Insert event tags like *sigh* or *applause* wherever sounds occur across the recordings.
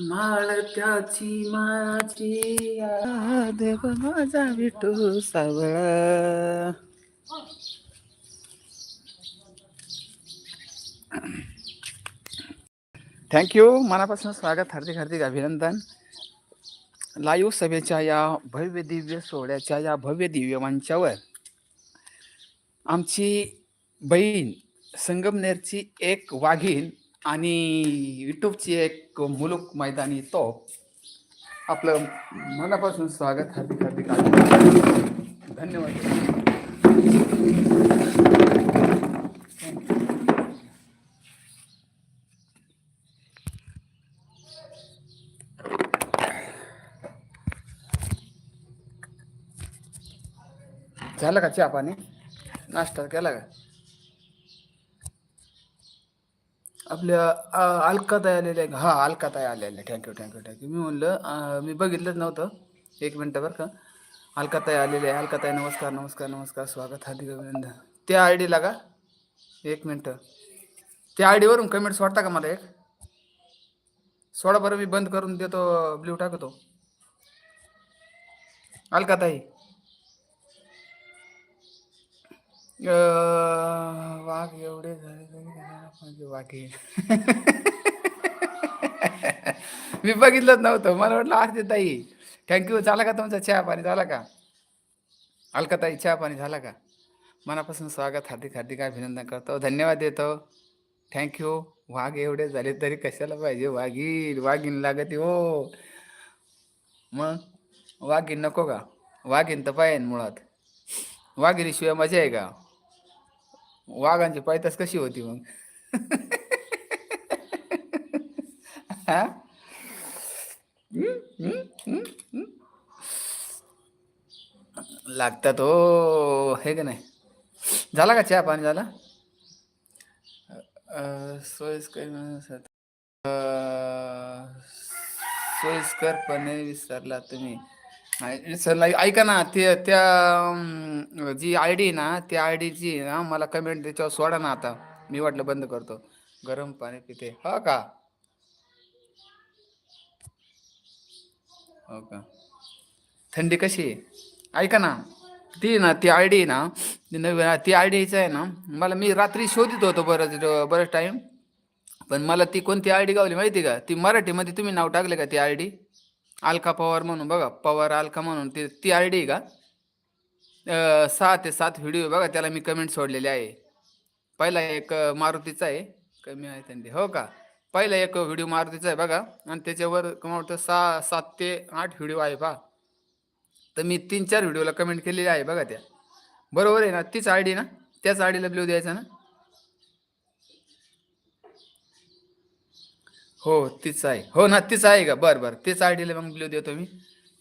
माळत्याची माझी देव माझा विठू सावळा. थँक्यू मनापासून स्वागत हार्दिक हार्दिक अभिनंदन. लाईव्ह सभेच्या या भव्य दिव्य सोहळ्याच्या या भव्य दिव्य मंचावर आमची बहीण संगमनेरची एक वाघीण आणि युट्यूबची एक मुलुक मैदानी तो आपलं मनापासून स्वागत हार्दिक हार्दिक अभिनंदन धन्यवाद. झालं का चहा पाणी? नाश्ता केला का? आपल्या अलकाताई आलेल्या आहे हां अलकाताई आलेल्या थँक्यू थँक्यू थँक्यू मी म्हणलं मी बघितलंच नव्हतं. एक मिनटं बरं का. अलकाताई आलेले आहे. अलकाताई नमस्कार नमस्कार नमस्कार. स्वागत हार्दिक अभिनंदन. त्या आय डीला का एक मिनटं. त्या आय डीवरून कमेंट सोडता का मला एक? सोडा बरं मी बंद करून देतो ब्ल्यू टाकतो. अलकाताई. वाघ एवढे झाले तरी कशाला वाघे *laughs* मी बघितलंच नव्हतं. मला वाटलं आरती ताई थँक्यू झाला का तुमचा चहा पाणी? झाला का? अलकाताई चहा पाणी झाला का? मनापासून स्वागत. हार्दिक हार्दिक अभिनंदन करतो. धन्यवाद देतो. थँक्यू वाघ एवढे झाले तरी कशाला पाहिजे? वाघीण वाघीन लागते हो. मग? वाघीण नको का? वाघीण तर पाहिजे मुळात. वाघिणीशिवाय मजा आहे का? वाघांची पायतास कशी होती मग? लागतात हो हे का नाही? झाला का चहा पाणी झाला? सोयीस्कर सोयीस्करपणे विसरला तुम्ही. नाही, ऐका ना ते त्या जी आय डी ना त्या आय डीची ना मला कमेंट त्याच्यावर सोडा ना आता. मी वाटलं बंद करतो. गरम पाणी पिते. हो का? हो का? थंडी कशी? आहे ऐका ना. ती ना ती आय डी ना ती नवीन ती आय डीचं आहे ना मला मी रात्री शोधित होतो बरंच बरंच टाईम पण मला ती कोणती आय डी गावली माहिती का? ती मराठीमध्ये तुम्ही नाव टाकले का ती आय डी अलका पवार म्हणून बघा. पवार अलका म्हणून ती ती आय डी का? सहा ते सात व्हिडिओ बघा त्याला मी कमेंट सोडलेले आहे. पहिला एक मारुतीचा आहे. कमी आहे त्यांनी. हो का? पहिला एक व्हिडिओ मारुतीचा आहे बघा. आणि त्याच्यावर कमा वाटतं सहा सात ते आठ व्हिडिओ आहे पहा. तर मी तीन चार व्हिडिओला कमेंट केलेली आहे बघा त्या. बरोबर आहे ना? तीच आय डी ना? त्याच आय डीला ब्ल्यू द्यायचा ना? हो तीच आहे. हो ना तीच आहे का? बरं बरं. तीच आय डीला मग ब्ल्यू देतो मी.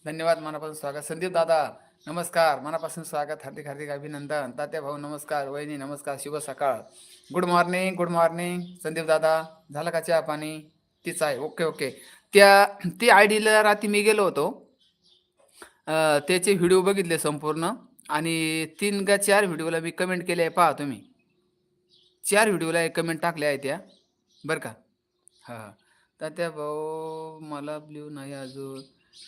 धन्यवाद मनापासून स्वागत. संदीप दादा नमस्कार मनापासून स्वागत हार्दिक हार्दिक अभिनंदन. तात्या भाऊ नमस्कार वहिनी नमस्कार शुभ सकाळ. Good morning good morning Sandeep दादा झालं का चहा पाणी? तीच आहे. ओके ओके त्या ती आय डीला रात्री मी गेलो होतो. त्याचे व्हिडिओ बघितले संपूर्ण. आणि तीन का चार व्हिडिओला मी कमेंट केले आहे पहा तुम्ही. चार व्हिडिओला एक कमेंट टाकल्या आहे त्या. बरं का? हां तात्या भाऊ मला ब्ल्यू नाही अजून.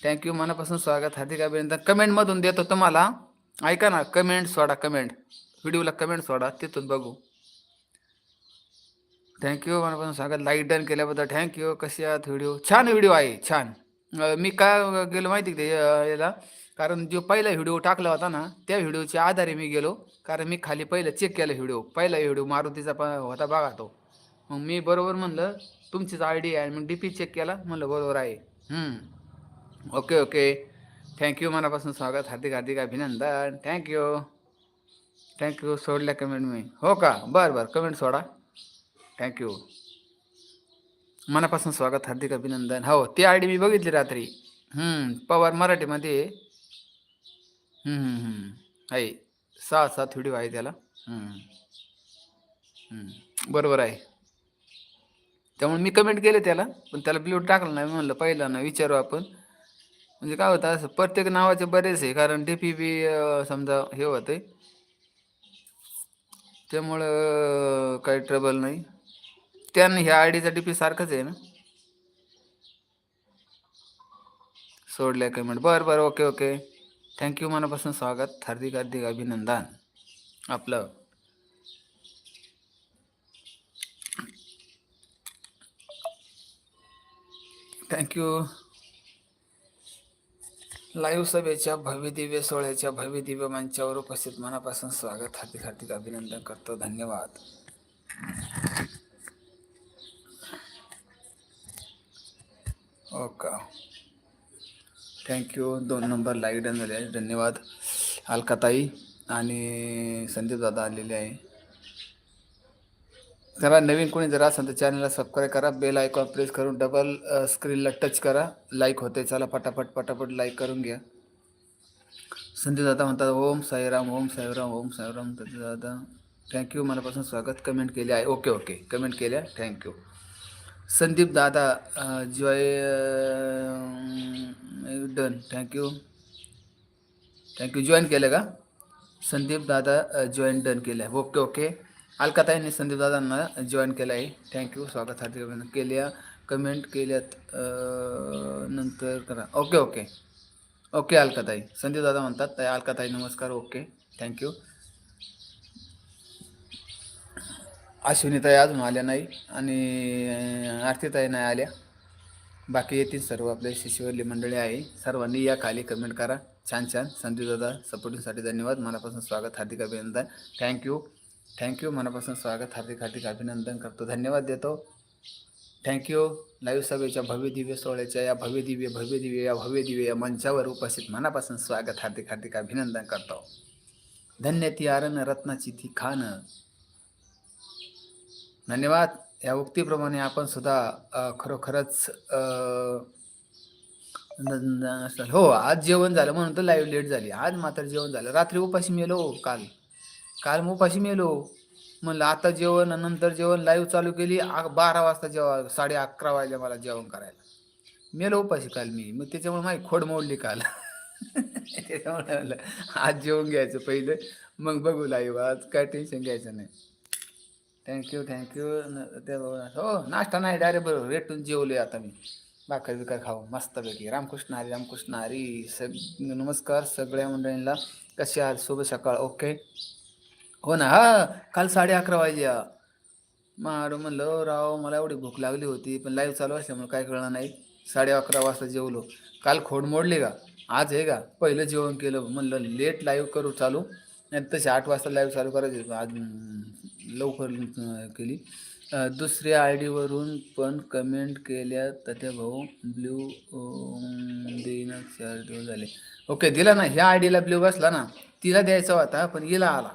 थँक्यू मनापासून स्वागत. हार्दिक अभिनंदन. कमेंटमधून देतो तुम्हाला. ऐका ना कमेंट सोडा कमेंट व्हिडिओला कमेंट सोडा तिथून बघू. थँक्यू मनापासून स्वागत. लाईक डन केल्याबद्दल थँक्यू कसे आहात व्हिडिओ छान व्हिडिओ आहे. छान. मी काय गेलो माहिती का ते याला? कारण जो पहिला व्हिडिओ टाकला होता ना त्या व्हिडिओच्या आधारे मी गेलो. कारण मी खाली पहिलं चेक केलं व्हिडिओ पहिला व्हिडिओ मारुतीचा प होता बघा तो. मग मी बरोबर म्हणलं तुमचीच आय डी आहे. मग डी पी चेक केला. म्हणलं बरोबर आहे. Okay okay. थँक्यू मनापासून स्वागत हार्दिक हार्दिक अभिनंदन. थँक्यू थँक्यू सोडल्या कमेंट मी. हो का? बरं बरं. कमेंट सोडा. थँक्यू मनापासून स्वागत हार्दिक अभिनंदन. हो ती आय डी मी बघितली रात्री. पवार मराठीमध्ये. आहे सहा सात व्हिडिओ आहे त्याला. बरोबर आहे. त्यामुळे मी कमेंट केले त्याला पण त्याला ब्ल्यू टाकलं नाही. म्हणलं पहिलं ना विचारू आपण. म्हणजे काय होतं असं प्रत्येक नावाचे बरेच आहे कारण डी पी बी समजा हे होते त्यामुळं काही ट्रबल नाही. त्यानं ह्या आय डीचा डी पी सारखंच आहे ना? सोडल्या कमेंट बरं बरं ओके ओके थँक्यू मनापासून स्वागत. हार्दिक हार्दिक अभिनंदन. आपलं. थँक्यू लाईव्ह सभेच्या भव्य दिव्य सोहळ्याच्या भव्य दिव्य मंचावर उपस्थित मनापासून स्वागत हार्दिक हार्दिक अभिनंदन करतो. धन्यवाद. हो ओका थँक्यू. दोन नंबर लाईक डन झाले आहे. धन्यवाद. अलकाताई आणि संदीप दादा आलेले आहे. जरा नवीन कोणी जर असेल तर चॅनलला सबस्क्राईब करा. बेल आयकॉन प्रेस करून डबल स्क्रीनला टच करा. लाईक होते. चला पटापट पटापट लाईक करून घ्या. संदीप दादा म्हणतात ओम साईराम ओम साईराम ओम साईराम. दादा थँक्यू मनापासून स्वागत. कमेंट केले आहे. ओके ओके कमेंट केल्या. थँक्यू संदीप दादा जॉय done thank you thank you join केलं का? संदीप दादा जॉईन डन केलं आहे. ओके ओके अलकाताईंनी संदीप दादांना जॉईन केलं आहे थँक्यू स्वागत हार्दिक अभिनंदन. केल्या कमेंट केल्यात नंतर करा. ओके ओके ओके अलकाताई. संदीप दादा म्हणतात ताई अलकाताई नमस्कार. ओके थँक्यू अश्विनीताई अजून आल्या नाही आणि आरतीताई नाही आल्या. बाकी येतील सर्व आपले शिशुवरली मंडळी आहे. सर्वांनी या खाली कमेंट करा. छान छान. संदीप दादा सपोर्टिंगसाठी धन्यवाद. मनापासून स्वागत. हार्दिक अभिनंदन. थँक्यू थँक्यू मनापासून स्वागत हार्दिक हार्दिक अभिनंदन करतो. धन्यवाद देतो. थँक्यू लाईव्ह सभेच्या भव्य दिव्य सोहळ्याच्या या भव्य दिव्य भव्य दिव्य या भव्य दिव्य या मंचावर उपस्थित मनापासून स्वागत हार्दिक हार्दिक अभिनंदन करतो. धन्य ती आरण रत्नाची ती खान. धन्यवाद. या उक्तीप्रमाणे आपण सुद्धा खरोखरच हो आज जेवण झालं म्हणून तर लाईव्ह लेट झाली. आज मात्र जेवण झालं. रात्री उपाशी मेलो काल. काल मग उपाशी मेलो. म्हणलं आता जेवण नंतर जेवण लाईव्ह चालू केली. आ- बारा वाजता जेवा साडे अकरा वाजले मला जेवण करायला. मेलो उपाशी काल मी. मग त्याच्यामुळे माझी खोड मोडली काल. *laughs* त्याच्यामुळे म्हणलं आज जेवण घ्यायचं पहिलं. मग बघू लाईव्ह आज काय टेन्शन घ्यायचं नाही. थँक्यू थँक्यू ते हो, हो नाश्ता नाही डायरेक्ट बरोबर. रेटून जेवलोय आता मी. भाकर बिकर खाऊ मस्तपैकी. रामकृष्ण हरी रामकृष्ण हरी. सग नमस्कार सगळ्या मंडळींना. कसे आहात? शुभ सकाळ. ओके हो ना. हा काल साडे अकरा वाजे. मारो म्हणलं राव मला एवढी भूक लागली होती पण लाईव्ह चालू असल्यामुळे काय कळलं नाही. साडे अकरा वाजता जेवलो. काल खोड मोडली का? आज आहे का? पहिलं जेवण केलं. म्हणलं लेट लाईव्ह करू चालू. नाही तसे आठ वाजता लाईव्ह चालू करायची. आज लवकर केली. दुसऱ्या आय डीवरून पण कमेंट केल्या तर भाऊ ब्ल्यू देईना चार दिवस झाले. ओके दिला ना. ह्या आय डीला ब्ल्यू बसला ना. तिला द्यायचा होता पण हिला आला.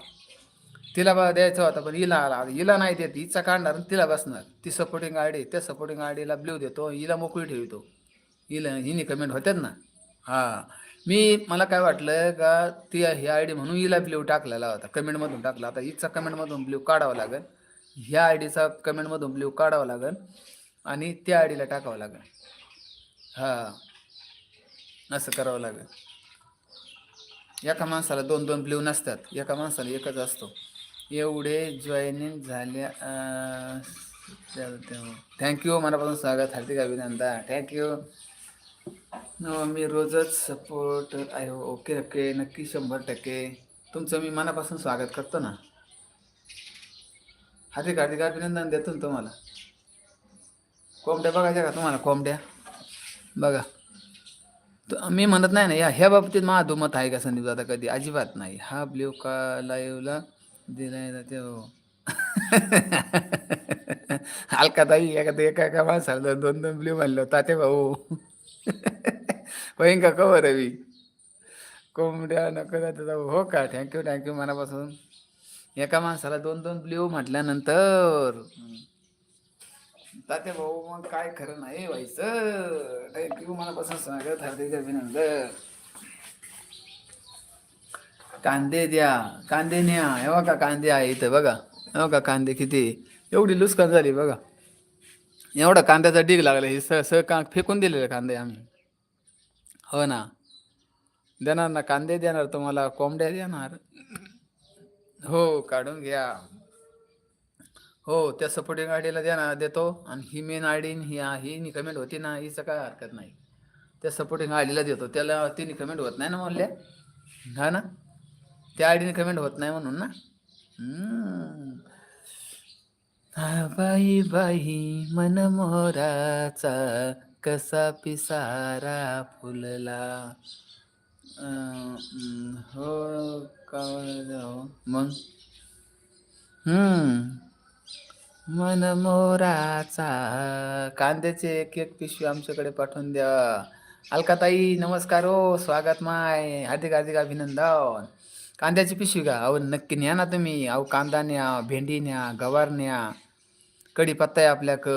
तिला बा द्यायचा होता पण हिला आला. हिला नाही देत हिचा काढणार आणि तिला बसणार. ती सपोर्टिंग आय डी त्या सपोर्टिंग आय डीला ब्ल्यू देतो हिला मोकळी ठेवतो. हिला हिने कमेंट होत्यात ना? हां. मी मला काय वाटलं का ती ही आय डी म्हणून हिला ब्ल्यू टाकलेला होता. कमेंटमधून टाकला आता हिचा कमेंटमधून ब्ल्यू काढावा लागेल ह्या आय डीचा कमेंटमधून ब्ल्यू काढावा लागेल आणि त्या आय डीला टाकावं लागेल हां. असं करावं लागेल एका माणसाला दोन दोन ब्ल्यू नसतात. एका माणसाला एकच असतो. एवढे जॉईनिंग झाल्या थँक्यू मनापासून स्वागत हार्दिक अभिनंदन. थँक्यू हो, मी रोजच सपोर्ट आहे ओके ओके नक्की शंभर टक्के. तुमचं मी मनापासून स्वागत करतो ना. हार्दिक हार्दिक अभिनंदन देतो ना तुम्हाला. कोंबड्या बघायच्या का तुम्हाला कोंबड्या? बघा. तर मी म्हणत नाही ना या ह्या बाबतीत माझं दुमत आहे का संदीप दादा कधी? अजिबात नाही. हा ब्ल्यू का लाईव्हला दिलाय जाते ते हो हलका ताई एका एका एका माणसाला दोन दोन ब्ल्यू म्हणलं ताते भाऊ होईन का कवर रवी कोंबड्या नको जाते जाऊ हो का थँक्यू थँक्यू मनापासून एका माणसाला दोन दोन ब्ल्यू म्हटल्यानंतर ताते भाऊ मग काय खरं नाही व्हायचं थँक्यू मनापासून स्वागत हार्दिक अभिनंदन कांदे द्या कांदे न्या हे बघा कांदे आहे इथं बघा. हे बघा कांदे किती. एवढी लुस्कान झाली बघा. एवढा कांद्याचा डीग लागला हे स स का फेकून दिलेले कांदे आम्ही. हो ना. देणार ना कांदे देणार तुम्हाला कोंबड्या देणार. हो काढून घ्या. हो त्या सपोर्टिंग आयडीला देणार देतो. आणि ही मेन आयडी ही ही ही कमेंट होती ना हिचं काय हरकत नाही. त्या सपोर्टिंग आयडीला देतो. त्याला तिने कमेंट होत नाही ना म्हणल्या हा ना? त्या आयडीने कमेंट होत नाही म्हणून ना? हा बाई बाई मन मोराचा कसा पिसारा फुलला. हो का मग? हम्म. मन मोराचा कांद्याचे एक एक पिशवी आमच्याकडे पाठवून द्या. अलकाताई नमस्कार हो स्वागत माय. हार्दिक हार्दिक अभिनंदन. कांद्याची पिशवी का अहो नक्की न्या ना तुम्ही. अहो कांदा न्या भेंडी न्या गवार न्या. कढीपत्ता आहे आपल्याक.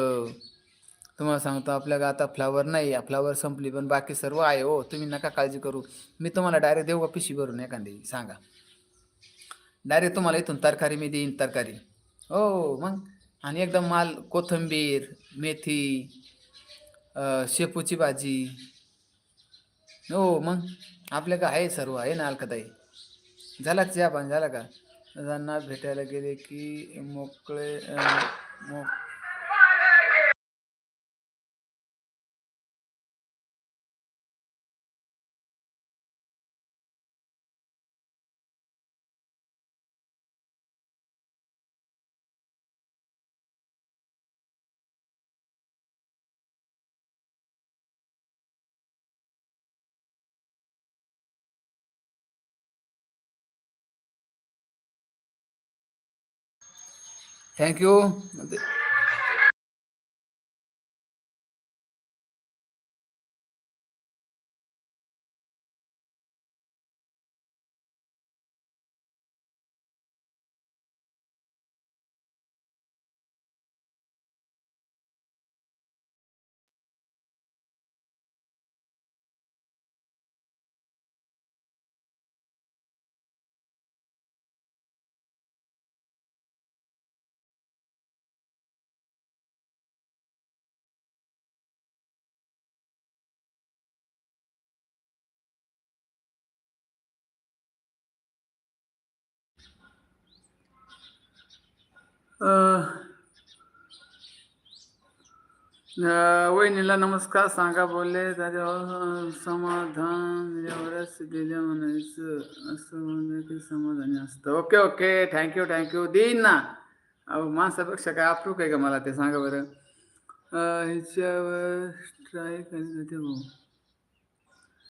तुम्हाला सांगतो आपल्याक आता फ्लावर नाही. फ्लावर संपली पण बाकी सर्व आहे. हो तुम्ही नका काळजी करू. मी तुम्हाला डायरेक्ट देऊ का पिशवी भरून एखादी? सांगा. डायरेक्ट तुम्हाला इथून तरकारी मी देईन तरकारी. हो मग? आणि एकदम माल कोथिंबीर मेथी शेपूची भाजी. हो मग? आपल्याकडे आहे सर्व आहे ना अलकाताई? झाला चहा पण झाला का? त्यांना भेटायला गेले की मोकळे मोक मो थँक्यू वहिनीला नमस्कार सांगा बोलले त्याच्यावर हो, हो, समाधान एवढ्याच दिल्या म्हणायचं असं म्हणजे की समाधानी असतं. ओके ओके थँक्यू थँक्यू देईन ना अहो माणसापेक्षा काय अप्रूप आहे का मला ते सांगा बरं? ह्याच्यावर ट्राय करीत ते भाऊ.